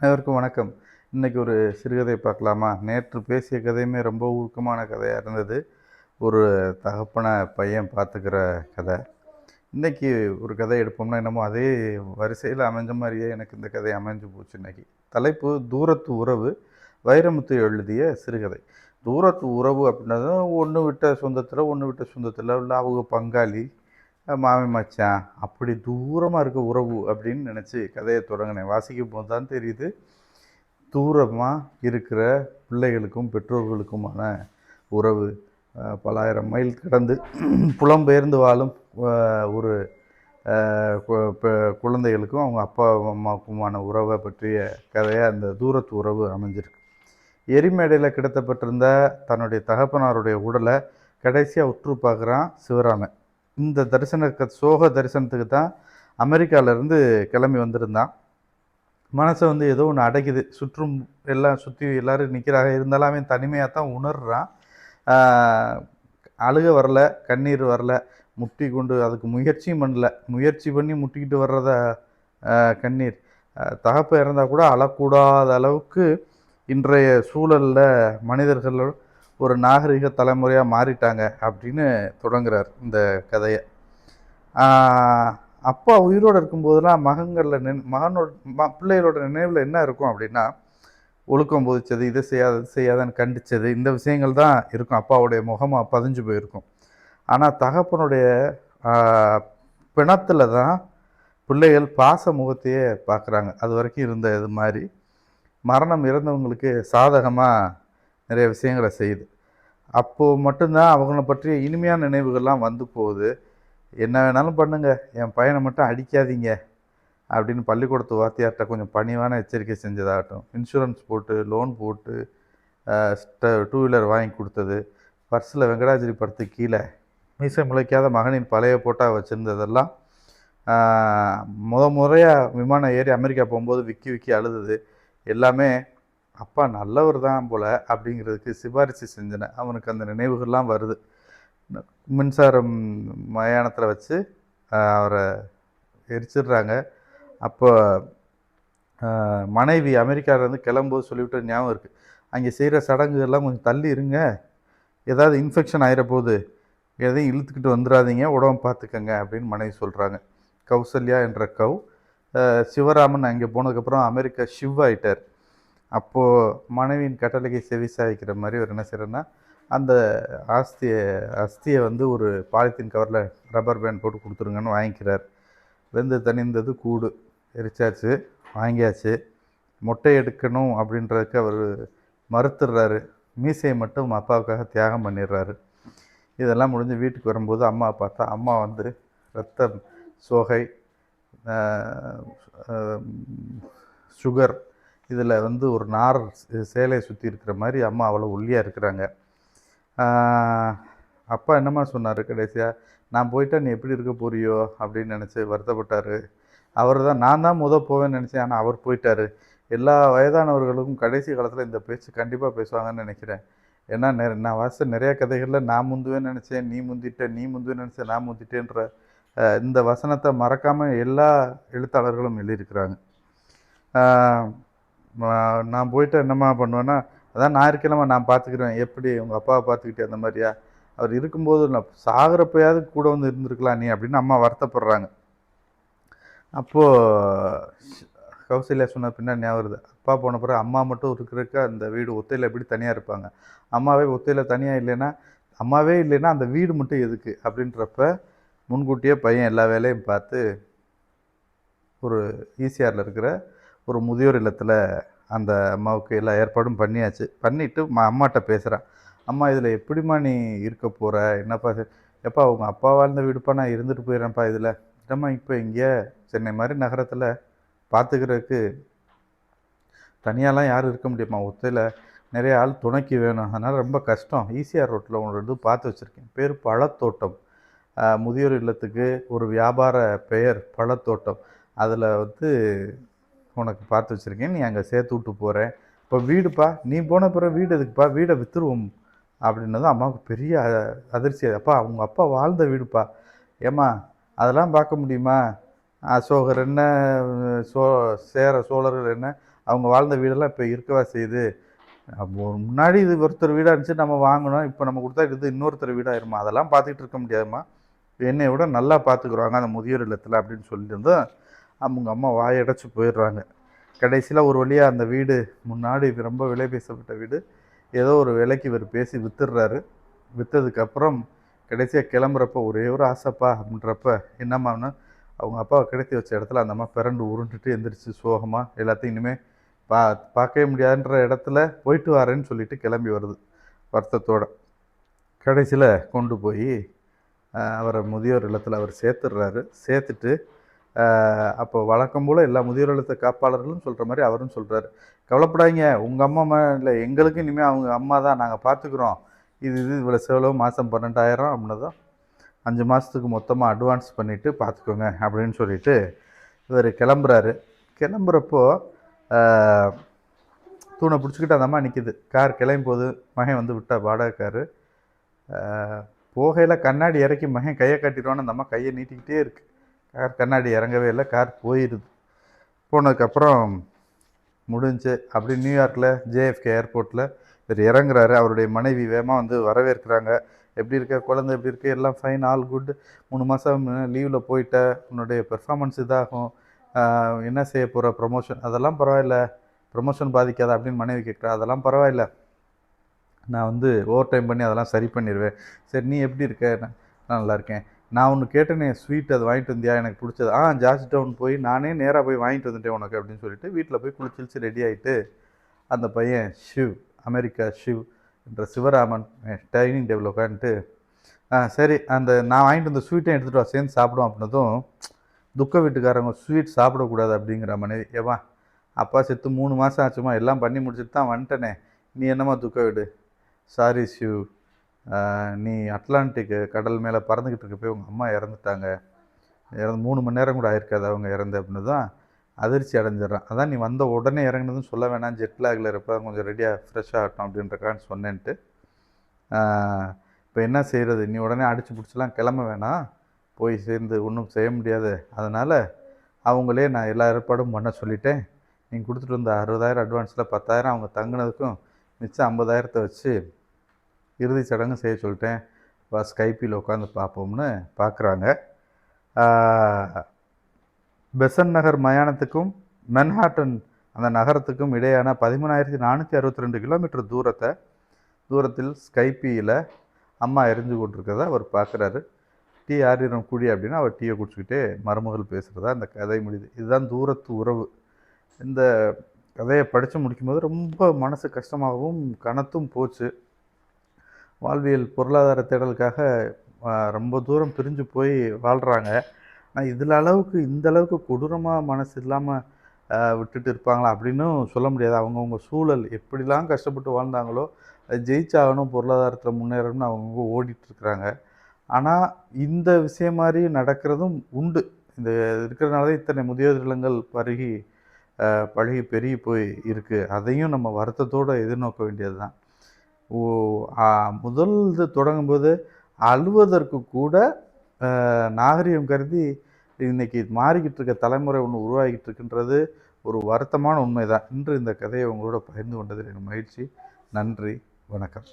அனைவருக்கும் வணக்கம். இன்றைக்கி ஒரு சிறுகதை பார்க்கலாமா? நேற்று பேசிய கதையுமே ரொம்ப ஊக்கமான கதையாக இருந்தது. ஒரு தகப்பனை பையன் பார்த்துக்கிற கதை. இன்றைக்கி ஒரு கதை எடுப்போம்னா என்னமோ அதே வரிசையில் அமைஞ்ச மாதிரியே எனக்கு இந்த கதை அமைஞ்சு போச்சு இன்றைக்கி தலைப்பு தூரத்து உறவு. வைரமுத்து எழுதிய சிறுகதை. தூரத்து உறவு அப்படின்னா ஒன்று விட்ட சொந்தத்தில் ஒன்று விட்ட சொந்தத்தில் உள்ள அவங்க பங்காளி மாமி மச்சான் அப்படி தூரமாக இருக்க உறவு அப்படின்னு நினச்சி கதையை தொடங்கினேன். வாசிக்கும் போது தான் தெரியுது தூரமாக இருக்கிற பிள்ளைகளுக்கும் பெற்றோர்களுக்குமான உறவு பலாயிரம் மைல் கடந்து புலம்பெயர்ந்து வாழும் ஒரு குழந்தைகளுக்கும் அவங்க அப்பா அம்மாவுக்குமான உறவை பற்றிய கதையாக அந்த தூரத்து உறவு அமைஞ்சிருக்கு. எரிமேடையில் கிடத்தப்பட்டிருந்த தன்னுடைய தகப்பனாருடைய உடலை கடைசியாக உற்று பார்க்குறான் சிவராமன். இந்த தரிசன க- சோக தரிசனத்துக்கு தான் அமெரிக்காவிலேருந்து கிளம்பி வந்திருந்தான். மனசை வந்து ஏதோ ஒன்று அடைக்குது. சுற்றும் எல்லாம் சுற்றி எல்லாரும் நிற்கிறாங்க இருந்தாலும் அவன் தனிமையாக தான் உணர்றான். அழுக வரல கண்ணீர் வரல முட்டி கொண்டு அதுக்கு முயற்சியும் பண்ணல. முயற்சி பண்ணி முட்டிக்கிட்டு வர்றத கண்ணீர். தகப்பு இறந்தால் கூட அழக்கூடாத அளவுக்கு இன்றைய சூழலில் மனிதர்கள் ஒரு நாகரிக தலைமுறையாக மாறிட்டாங்க அப்படின்னு தொடங்குறார் இந்த கதையை. அப்பா உயிரோடு இருக்கும்போதெல்லாம் மகன்களில் நின் மகனோட ம பிள்ளைகளோட நினைவில் என்ன இருக்கும் அப்படின்னா ஒழுக்கம் போதிச்சது இதை செய்யாத இது செய்யாதன்னு கண்டிச்சது இந்த விஷயங்கள் தான் இருக்கும். அப்பாவுடைய முகமாக பதிஞ்சு போயிருக்கும். ஆனால் தகப்பனுடைய பிணத்தில் தான் பிள்ளைகள் பாச முகத்தையே பார்க்குறாங்க அது வரைக்கும் இருந்த இது மாதிரி. மரணம் இறந்தவங்களுக்கு சாதகமாக நிறைய விஷயங்களை செய்யுது. அப்போது மட்டும்தான் அவங்கள பற்றிய இனிமையான நினைவுகள்லாம் வந்து போகுது. என்ன வேணாலும் பண்ணுங்கள் என் பையனை மட்டும் அடிக்காதீங்க. அப்படின்னு பள்ளிக்கூடத்து வாத்தியார்கிட்ட கொஞ்சம் பணிவான எச்சரிக்கை செஞ்சதாகட்டும். இன்சூரன்ஸ் போட்டு லோன் போட்டு டூ வீலர் வாங்கி கொடுத்தது. பர்ஸில் வெங்கடாஜிரி படத்துக்கு கீழே. மீசை முளைக்காத மகனின் பழைய போட்டா வச்சுருந்ததெல்லாம் முத முறையாக விமானம் ஏறி அமெரிக்கா போகும்போது விக்கி விக்கி அழுது எல்லாமே அப்பா நல்லவர் தான் போல் அப்படிங்கிறதுக்கு சிபாரிசு செஞ்சன. அவனுக்கு அந்த நினைவுகள்லாம் வருது. மின்சாரம் மயானத்தில் வச்சு அவரை எரிச்சிடுறாங்க. அப்போ மனைவி அமெரிக்காவிலேருந்து கிளம்பும்போது சொல்லிவிட்டு ஞாபகம் இருக்குது அங்கே செய்கிற சடங்குகள்லாம் கொஞ்சம் தள்ளி இருங்க. ஏதாவது இன்ஃபெக்ஷன் ஆயிர போகுது எதையும் இழுத்துக்கிட்டு வந்துடாதீங்க. உடம்பு பார்த்துக்கங்க அப்படின்னு மனைவி சொல்கிறாங்க கௌசல்யா என்ற கவ் சிவராமன் அங்கே போனதுக்கப்புறம் அமெரிக்கா ஷிவ் ஆகிட்டார் அப்போது மனைவியின் கட்டளைக்கு செவி சாய்க்கிற மாதிரி ஒரு என்ன செய்கிறேன்னா அந்த ஆஸ்தியை அஸ்தியை வந்து ஒரு பாலித்தீன் கவரில் ரப்பர் பேண்ட் போட்டு கொடுத்துருங்கன்னு வாங்கிக்கிறார். வெந்து தனிந்தது கூடு. எரிச்சாச்சு வாங்கியாச்சு. மொட்டை எடுக்கணும் அப்படின்றதுக்கு அவர் மறுத்துடுறாரு. மீசையை மட்டும் அப்பாவுக்காக தியாகம் பண்ணிடுறாரு. இதெல்லாம் முடிஞ்சு வீட்டுக்கு வரும்போது அம்மா பார்த்தா அம்மா வந்து ரத்தம் சோகை சுகர் இதில் வந்து ஒரு நார் சேலையை சுற்றி இருக்கிற மாதிரி அம்மா அவ்வளோ ஒல்லியாக இருக்கிறாங்க. அப்பா என்னம்மா சொன்னார் கடைசியாக நான் போயிட்டா நீ எப்படி இருக்க போறியோ? அப்படின்னு நினச்சி வருத்தப்பட்டார். அவர் தான் நான் தான் முத போவேன்னு நினச்சேன் ஆனால் அவர் போயிட்டாரு. எல்லா வயதானவர்களுக்கும் கடைசி காலத்தில் இந்த பேச்சு கண்டிப்பாக பேசுவாங்கன்னு நினைக்கிறேன். ஏன்னா நெ நான் வாசித்த நிறைய கதைகளில் நான் முந்துவேன்னு நினச்சேன் நீ முந்திட்ட நீ முந்துவேன்னு நினச்சேன் நான் முந்திட்டேன்ற இந்த வசனத்தை மறக்காமல் எல்லா எழுத்தாளர்களும் எழுதியிருக்கிறாங்க. நான் போயிட்டு என்னம்மா பண்ணுவேன்னா அதான் ஞாயிற்றுக்கிழமை நான் பார்த்துக்கிறேன். எப்படி உங்கள் அப்பாவை பார்த்துக்கிட்டே அந்த மாதிரியா? அவர் இருக்கும்போது நான் சாகிறப்பையாவது கூட வந்து இருந்திருக்கலாம் நீ அப்படின்னு அம்மா வருத்தப்படுறாங்க. அப்போது கௌசல்யா சொன்ன பின்னாடி ஞாபகம் வருது. அப்பா போன பிறகு அம்மா மட்டும் இருக்கிறக்க அந்த வீடு ஒத்தையில் எப்படி தனியாக இருப்பாங்க? அம்மாவே ஒத்தையில் தனியாக இல்லைன்னா அம்மாவே இல்லைன்னா அந்த வீடு மட்டும் எதுக்கு? அப்படின்றப்ப முன்கூட்டியே பையன் எல்லா வேலையும் பார்த்து ஒரு ஈசிஆரில் இருக்கிற ஒரு முதியோர் இல்லத்தில் அந்த அம்மாவுக்கு எல்லா ஏற்பாடும் பண்ணியாச்சு. பண்ணிவிட்டு மா அம்மாட்ட பேசுகிறான் அம்மா இதில் எப்படிம்மா நீ இருக்க போகிற என்னப்பா எப்பா அவங்க அப்பா வாழ்ந்த வீடுப்பா நான் இருந்துட்டு போயிடுறேன்ப்பா இதில். இல்லைம்மா இப்போ இங்கே சென்னை மாதிரி நகரத்தில் பார்த்துக்கிறதுக்கு தனியாலாம் யாரும் இருக்க முடியுமா ஒத்தையில் நிறைய ஆள் துணைக்கு வேணும். அதனால் ரொம்ப கஷ்டம். ஈசிஆர் ரோட்டில் ஒன்று பார்த்து வச்சுருக்கேன். பேர் பழத்தோட்டம். முதியோர் இல்லத்துக்கு ஒரு வியாபார பெயர் பழத்தோட்டம். அதில் வந்து உனக்கு பார்த்து வச்சுருக்கேன் நீ அங்கே சேர்த்து விட்டு போகிறேன் இப்போ வீடுப்பா நீ போன பிறகு வீடு எதுக்குப்பா? வீடை விற்றுருவோம் அப்படின்னதும் அம்மாவுக்கு பெரிய அ- அதிர்ச்சி. அப்பா அவங்க அப்பா வாழ்ந்த வீடுப்பா. ஏம்மா அதெல்லாம் பார்க்க முடியுமா? அசோகர் என்ன சோ சேர சோழர்கள் என்ன அவங்க வாழ்ந்த வீடெல்லாம் இப்போ இருக்கவா செய்யுது? அப்போ முன்னாடி இது ஒருத்தர் வீடாக இருந்துச்சு நம்ம வாங்கணும் இப்போ நம்ம கொடுத்தா இது இன்னொருத்தர் வீடாயிருமா? அதெல்லாம் பார்த்துக்கிட்டு இருக்க முடியாதும்மா. என்னை விட நல்லா பார்த்துக்குறாங்க அந்த முதியோர் இல்லத்தில் அப்படின்னு சொல்லிட்டு அவங்க அம்மா வாயடைச்சு போயிடுறாங்க. கடைசியில் ஒரு வழியாக அந்த வீடு முன்னாடி ரொம்ப விலை பேசப்பட்ட வீடு ஏதோ ஒரு விலைக்கு இவர் பேசி வித்துடுறாரு. விற்றதுக்கப்புறம் கடைசியாக கிளம்புறப்ப ஒரே ஒரு ஆசைப்பா அப்படின்றப்ப என்னம்மான்னு அவங்க அப்பாவை கிடைத்தி வச்ச இடத்துல அந்த அம்மா பிறண்டு உருண்டுட்டு எந்திரிச்சு சோகமாக எல்லாத்தையும் இனிமேல் பா பார்க்கவே முடியாதுன்ற இடத்துல போயிட்டு வரேன்னு சொல்லிட்டு கிளம்பி வருது வருத்தத்தோட. கடைசியில் கொண்டு போய் அவரை முதியோர் இல்லத்தில் அவர் சேர்த்துடுறாரு. சேர்த்துட்டு அப்போ வழக்கம் போல் எல்லா முதியோர் இல்லத்த காப்பாளர்களும் சொல்கிற மாதிரி அவரும் சொல்கிறாரு கவலைப்படாதீங்க. உங்கள் அம்மா இல்லை எங்களுக்கும் இனிமேல் அவங்க அம்மா தான் நாங்கள் பார்த்துக்குறோம் இது இது இவ்வளோ செலவு மாதம் பன்னெண்டாயிரம் அப்படின்னதும் அஞ்சு மாதத்துக்கு மொத்தமாக அட்வான்ஸ் பண்ணிவிட்டு பார்த்துக்கோங்க அப்படின்னு சொல்லிட்டு இவர் கிளம்புறாரு. கிளம்புறப்போ தூணை பிடிச்சிக்கிட்டு அந்த அம்மா நிற்கிது கார் கிளம்பி போகுது. மகன் வந்து விட்டா வாடகைக்காரு. போகையில் கண்ணாடி இறக்கி மகன் கையை கட்டிடுவான்னு அந்த அம்மா கையை நீட்டிக்கிட்டே இருக்குது கார் கண்ணாடி இறங்கவே இல்லை கார் போயிடுது போனதுக்கப்புறம் முடிஞ்சு அப்படி நியூயார்க்கில் ஜேஎஃப்கே ஏர்போர்ட்டில் இவர் இறங்குறாரு. அவருடைய மனைவி வேகமாக வந்து வரவேற்கிறாங்க. எப்படி இருக்க? குழந்தை எப்படி இருக்கு? எல்லாம் ஃபைன் ஆல் குட் மூணு மாதம் லீவில் போயிட்ட உன்னுடைய பெர்ஃபார்மன்ஸ் இதாகும். என்ன செய்ய போகிற ப்ரொமோஷன் அதெல்லாம் பரவாயில்ல. ப்ரொமோஷன் பாதிக்காது? அப்படின்னு மனைவி கேட்குறா. அதெல்லாம் பரவாயில்ல. நான் வந்து ஓவர் டைம் பண்ணி அதெல்லாம் சரி பண்ணிடுவேன் சரி நீ எப்படி இருக்க? நான் நான் நல்லா இருக்கேன். நான் ஒன்று கேட்டேனே ஸ்வீட் அது வாங்கிட்டு வந்தியா? எனக்கு பிடிச்சது. ஆ ஜார்ஜ் டவுன் போய் நானே நேராக போய் வாங்கிட்டு வந்துட்டேன் உனக்கு அப்படின்னு சொல்லிட்டு வீட்டில் போய் குளிச்சிலிச்சு ரெடி ஆகிட்டு அந்த பையன் ஷிவ் அமெரிக்கா ஷிவ் என்ற சிவராமன் டைனிங் டேபிள் உட்காந்துட்டு ஆ சரி அந்த நான் வாங்கிட்டு வந்த ஸ்வீட்டை எடுத்துகிட்டு வா சேர்ந்து சாப்பிடுவோம் அப்படின்னதும் துக்க வீட்டுக்காரங்க ஸ்வீட் சாப்பிடக்கூடாது அப்படிங்கிற மனைவி ஏவா அப்பா செத்து மூணு மாதம் ஆச்சுமா? எல்லாம் பண்ணி முடிச்சுட்டு தான் வந்துட்டேனே. நீ என்னம்மா துக்க வீடு? சாரி ஷிவ் நீ அட்லாண்டிக்கு கடல் மேலே பறந்துக்கிட்டு இருக்க போய் உங்கள் அம்மா இறந்துட்டாங்க. இறந்து மூணு மணி நேரம் கூட ஆயிருக்காது அவங்க இறந்து அப்படின்னு தான் அதிர்ச்சி அடைஞ்சிடறான். அதான் நீ வந்த உடனே இறங்குனதுன்னு சொல்ல வேணாம் ஜெட்லாகில் இருப்ப கொஞ்சம் ரெடியாக ஃப்ரெஷ்ஷாக ஆகட்டும் அப்படின்றக்கான்னு சொன்னேன்ட்டு. இப்போ என்ன செய்கிறது நீ உடனே அடித்து பிடிச்சலாம் கிளம்ப வேணாம். போய் சேர்ந்து ஒன்றும் செய்ய முடியாது. அதனால் அவங்களே நான் எல்லா ஏற்பாடும் பண்ண சொல்லிட்டேன். நீங்கள் கொடுத்துட்டு வந்த அறுபதாயிரம் அட்வான்ஸில் பத்தாயிரம் அவங்க தங்குனதுக்கும் மிச்சம் ஐம்பதாயிரத்தை வச்சு இறுதி சடங்கு செய்ய சொல்லிட்டேன். வா ஸ்கைப்பில் உட்காந்து பார்ப்போம்னு பார்க்குறாங்க. பெசன் நகர் மயானத்துக்கும் மென்ஹாட்டன் அந்த நகரத்துக்கும் இடையான பதிமூணாயிரத்தி நானூற்றி அறுபத்தி ரெண்டு கிலோமீட்டர் தூரத்தை தூரத்தில் ஸ்கைப்பியில் அம்மா எரிஞ்சு கொண்டிருக்கிறத அவர் பார்க்குறாரு. டீ ஆரிரம் குடி அப்படின்னா அவர் டீயை குடிச்சுக்கிட்டே மருமகள் பேசுகிறதா அந்த கதை முடியுது. இதுதான் தூரத்து உறவு. இந்த கதையை படித்து முடிக்கும்போது ரொம்ப மனசு கஷ்டமாகவும் கனத்தும் போச்சு. வாழ்வியல் பொருளாதார தேடலுக்காக ரொம்ப தூரம் பிரிஞ்சு போய் வாழ்கிறாங்க ஆனால் இதில் அளவுக்கு இந்த அளவுக்கு கொடூரமாக மனசு இல்லாமல் விட்டுட்டு இருப்பாங்களா அப்படின்னும் சொல்ல முடியாது. அவங்கவுங்க சூழல் எப்படிலாம் கஷ்டப்பட்டு வாழ்ந்தாங்களோ அது ஜெயிச்சாகணும் பொருளாதாரத்தில் முன்னேறணும்னு அவங்கவுங்க ஓடிட்டுருக்குறாங்க. ஆனால் இந்த விஷயம் மாதிரி நடக்கிறதும் உண்டு. இந்த இருக்கிறதுனால தான் இத்தனை முதியோர் இல்லங்கள் பருகி பழகி பெருகி போய் இருக்குது அதையும் நம்ம வருத்தத்தோடு எதிர்நோக்க வேண்டியது தான் முதல் இது தொடங்கும்போது அழுவதற்கு கூட நாகரிகம் கருதி இன்னைக்கு மாறிக்கிட்டு இருக்க தலைமுறை ஒன்று உருவாகிட்டு இருக்கின்றது ஒரு வருத்தமான உண்மைதான். இன்று இந்த கதையை உங்களோட பகிர்ந்து கொண்டதில் எனக்கு மகிழ்ச்சி. நன்றி. வணக்கம்.